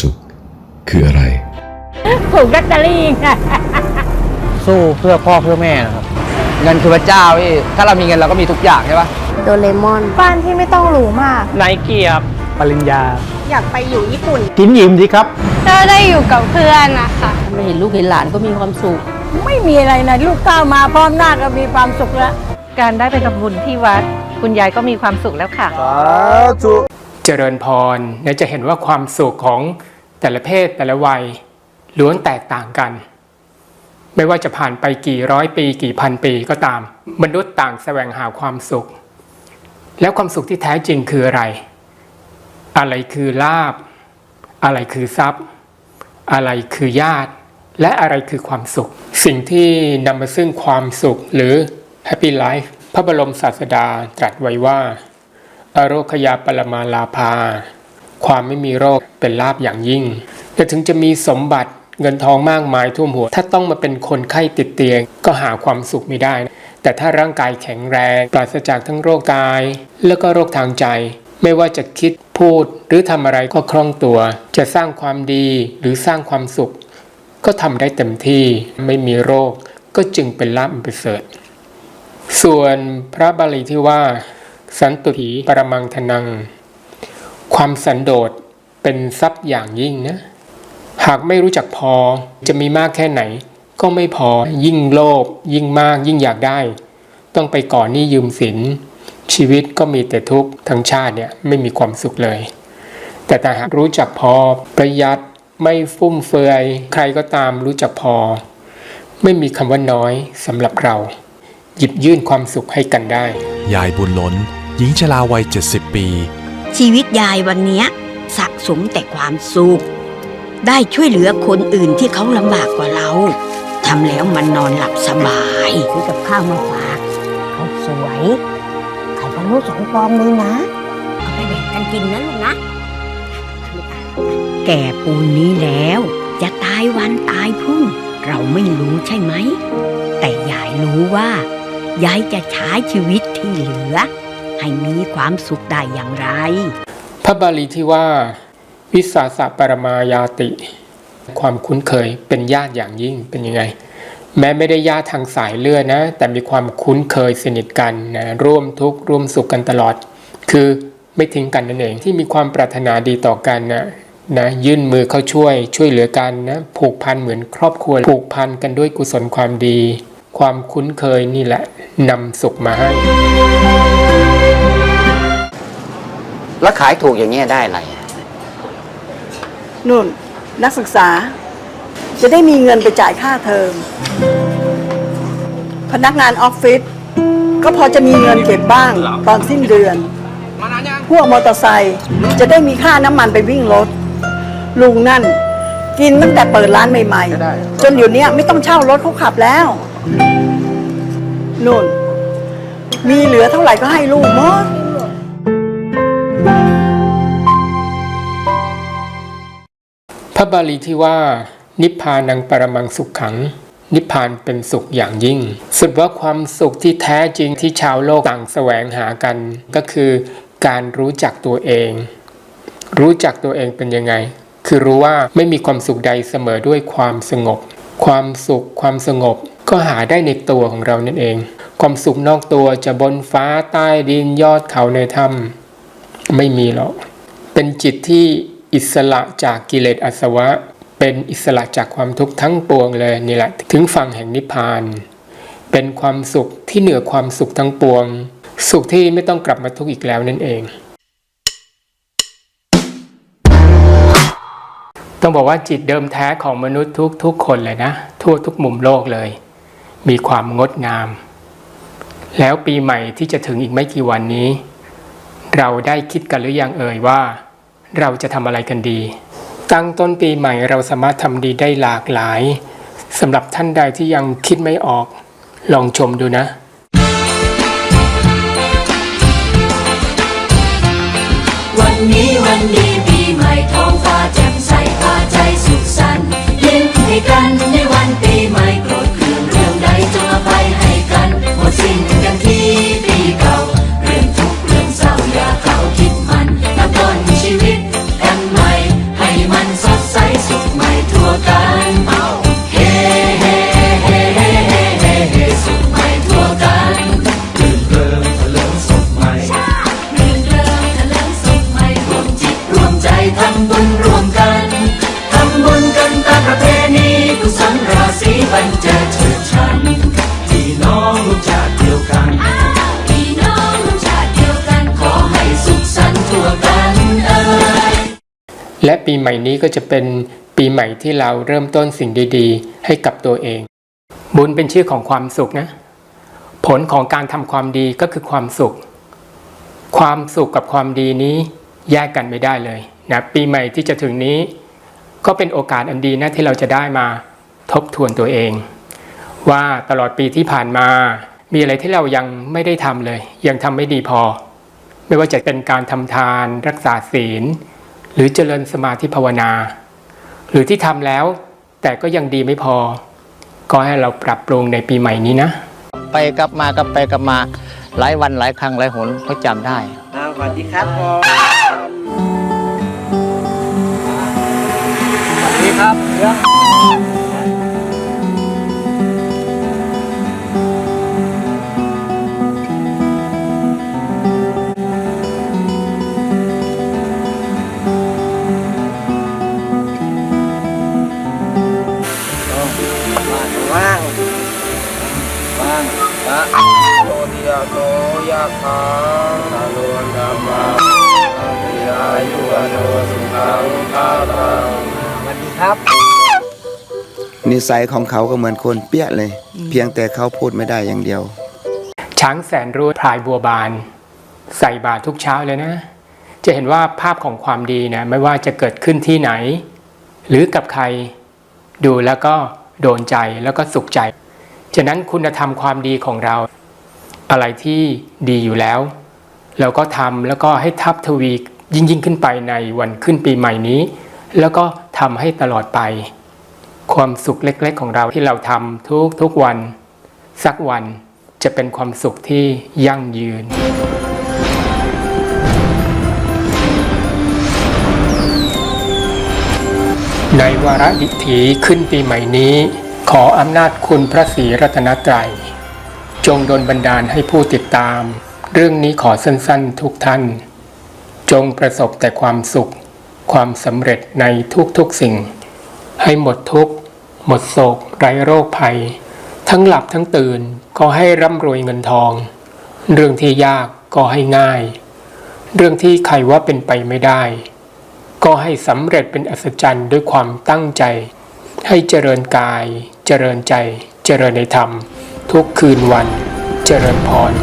สุข คืออะไร ถูกลอตเตอรี่ค่ะสู้เพื่อพ่อเพื่อแม่นะครับ เงินคือพระเจ้าพี่ถ้าเรามีเงินเราก็มีทุกอย่างใช่ปะโดเรมอน บ้านที่ไม่ต้องหรูมาก ไนกี้ครับปริญญา อยากไปอยู่ญี่ปุ่น กินยิ้มดีครับก็ได้อยู่กับเพื่อนนะคะไม่เห็นลูกเห็นหลานก็มีความสุข ไม่มีอะไรนะลูกก้าวมาพร้อมหน้าก็มีความสุขแล้ว การได้ไปทำบุญที่วัด คุณยายก็มีความสุขแล้วค่ะสาธุ เจริญพรและจะเห็นว่าความสุขของแต่ละเพศแต่ละวัยล้วนแตกต่างกัน ไม่ว่าจะผ่านไปกี่ร้อยปีกี่พันปีก็ตาม มนุษย์ต่างแสวงหาความสุข แล้วความสุขที่แท้จริงคืออะไร อะไรคือลาบ อะไรคือทรัพย์ อะไรคือญาติ และอะไรคือความสุข สิ่งที่นำมาซึ่งความสุขหรือ Happy Life พระบรมศาสดาตรัสไว้ว่า อโรคยาปรมาลาภา ความไม่มีโรคเป็นลาบอย่างยิ่ง แต่ถึงจะมีสมบัติเงินทองมากมายท่วมหัว ถ้าต้องมาเป็นคนไข้ติดเตียง ก็หาความสุขไม่ได้ แต่ถ้าร่างกายแข็งแรง ปราศจากทั้งโรคกาย แล้วก็โรคทางใจ ไม่ว่าจะคิดพูดหรือทำอะไรก็คล่องตัว จะสร้างความดีหรือสร้างความสุข ก็ทำได้เต็มที่ไม่มีโรค ก็จึงเป็นลาบอันประเสริฐส่วนพระบาลีที่ว่า สันตุถีปรมังทนัง ความสันโดษเป็นทรัพย์อย่างยิ่งนะ หากไม่รู้จักพอจะมีมากแค่ไหน ก็ไม่พอยิ่งโลภยิ่งมากยิ่งอยากได้ ต้องไปก่อนหนี้ยืมสิน ชีวิตก็มีแต่ทุกข์ทั้งชาติเนี่ยไม่มีความสุขเลย แต่ถ้าหากรู้จักพอประหยัดไม่ฟุ่มเฟือยใครก็ตามรู้จักพอ ไม่มีคำว่าน้อยสำหรับเรา หยิบยื่นความสุขให้กันได้ ยายบุญล้น หญิงชราวัย 70 ปี ชีวิตยายวันเนี้ยสะสมแต่ความสุข ได้ช่วยเหลือคนอื่นที่เขาลำบากกว่าเราทำแล้วมันนอนหลับสบายซื้อกับข้าวมาฝากเขาสวยไข่พะโล้สองฟองเลยนะเอาไปแบ่งกันกินนะลูกนะ แก่ปูนนี้แล้ว จะตายวันตายพรุ่ง เราไม่รู้ใช่ไหม แต่ยายรู้ว่า ยายจะใช้ชีวิตที่เหลือ ให้มีความสุขได้อย่างไร พระบาลีที่ว่า วิสาสะปรมายาติ ความคุ้นเคยเป็นญาติอย่างยิ่งเป็นยังไง แม้ไม่ได้ญาติทางสายเลือดนะ แต่มีความคุ้นเคยสนิทกันนะร่วมทุกข์ร่วมสุขกันตลอด คือไม่ทิ้งกันนั่นเองที่มีความปรารถนาดีต่อกันนะนะยื่นมือเข้าช่วยช่วยเหลือกันนะผูกพันเหมือนครอบครัวผูกพันกันด้วยกุศลความดี ความคุ้นเคยนี่แหละนำสุขมาให้ แล้วขายถูกอย่างเงี้ยได้อะไรนุ่นนักศึกษา จะได้มีเงินไปจ่ายค่าเทอม พนักงานออฟฟิศก็พอจะมีเงินเก็บบ้างตอนสิ้นเดือน พวกมอเตอร์ไซค์จะได้มีค่าน้ำมันไปวิ่งรถ ลุงนั่น กินตั้งแต่เปิดร้านใหม่ๆ จนเดี๋ยวนี้ยไม่ต้องเช่ารถเขาขับแล้วนุ่น มีเหลือเท่าไหร่ก็ให้ลูกหมด พระบาลีที่ว่า นิพพานังปรมังสุขขัง นิพพานเป็นสุขอย่างยิ่ง สุดว่าความสุขที่แท้จริงที่ชาวโลกต่างแสวงหากัน ก็คือการรู้จักตัวเอง รู้จักตัวเองเป็นยังไง คือรู้ว่าไม่มีความสุขใดเสมอด้วยความสงบ ความสุขความสงบ ก็หาได้ในตัวของเรานั่นเอง ความสุขนอกตัวจะบนฟ้าใต้ดินยอดเขาในถ้ำ ไม่มีหรอก เป็นจิตที่อิสระจากกิเลสอาสวะ เป็นอิสระจากความทุกข์ทั้งปวงเลยนี่แหละ ถึงฝั่งแห่งนิพพาน เป็นความสุขที่เหนือความสุขทั้งปวง สุขที่ไม่ต้องกลับมาทุกข์อีกแล้วนั่นเอง ต้องบอกว่าจิตเดิมแท้ของมนุษย์ทุกทุกๆคนเลยนะ ทั่วทุกมุมโลกเลย มีความงดงาม แล้วปีใหม่ที่จะถึงอีกไม่กี่วันนี้ เราได้คิดกันหรือยังเอ่ยว่า เราจะทำอะไรกันดี ตั้งต้นปีใหม่เราสามารถทำดีได้หลากหลายสำหรับท่านใดที่ยังคิดไม่ออก ลองชมดูนะวันนี้วันดีปีใหม่ท้องฟ้าแจ่มใสพาใจสุขสันต์ยิ้มให้กันในวันปีใหม่ บุญร่วมกัน ทำบุญกันตามประเพณีกุศลราศีบันเจิดเชิดชันพี่น้องลูกชาติเดียวกันพี่น้องลูกชาติเดียวกัน ขอให้สุขสันต์ทั่วกันเอยและปีใหม่นี้ก็จะเป็นปีใหม่ที่เราเริ่มต้นสิ่งดีๆ ให้กับตัวเอง บุญเป็นชื่อของความสุขนะ ผลของการทำความดีก็คือความสุข ความสุขกับความดีนี้แยกกันไม่ได้เลย นะปีใหม่ที่จะถึงนี้ ก็เป็นโอกาสอันดีนะที่เราจะได้มาทบทวนตัวเอง ว่าตลอดปีที่ผ่านมา มีอะไรที่เรายังไม่ได้ทำเลย ยังทำไม่ดีพอ ไม่ว่าจะเป็นการทำทานรักษาศีล หรือเจริญสมาธิภาวนา หรือที่ทำแล้ว แต่ก็ยังดีไม่พอ ก็ให้เราปรับปรุงในปีใหม่นี้นะ ไปกลับมากลับไปกลับมาหลายวันหลายครั้งหลายหนเขาจำได้สวัสดีครับ ดีครับว่างบ้างนะโตติยาโตยาคาสาโลธรรมาปิยายุวโนสุขังภาลังสวัสดีครับ นิสัยของเขาก็เหมือนคนเปี้ยเลย เพียงแต่เขาพูดไม่ได้อย่างเดียว ช้างแสนรู้พลายบัวบาน ใส่บาตรทุกเช้าเลยนะ จะเห็นว่าภาพของความดีนะไม่ว่าจะเกิดขึ้นที่ไหน หรือกับใครดูแล้วก็โดนใจแล้วก็สุขใจ ฉะนั้นคุณธรรมความดีของเรา อะไรที่ดีอยู่แล้ว เราก็ทำแล้วก็ให้ทับทวียิ่งยิ่งขึ้นไปในวันขึ้นปีใหม่นี้ แล้วก็ทำให้ตลอดไป ความสุขเล็กๆของเราที่เราทำทุกทุกๆวัน สักวันจะเป็นความสุขที่ยั่งยืน ในวาระดิถีขึ้นปีใหม่นี้ ขออำนาจคุณพระศรีรัตนตรัย จงดลบันดาลให้ผู้ติดตาม เรื่องนี้ขอสั้นๆทุกท่าน จงประสบแต่ความสุข ความสำเร็จในทุกๆสิ่ง ให้หมดทุกข์ หมดโศกไร้โรคภัย ทั้งหลับทั้งตื่นก็ให้ร่ำรวยเงินทอง เรื่องที่ยากก็ให้ง่าย เรื่องที่ใครว่าเป็นไปไม่ได้ ก็ให้สำเร็จเป็นอัศจรรย์ด้วยความตั้งใจ ให้เจริญกาย เจริญใจ เจริญในธรรม ทุกคืนวัน เจริญพร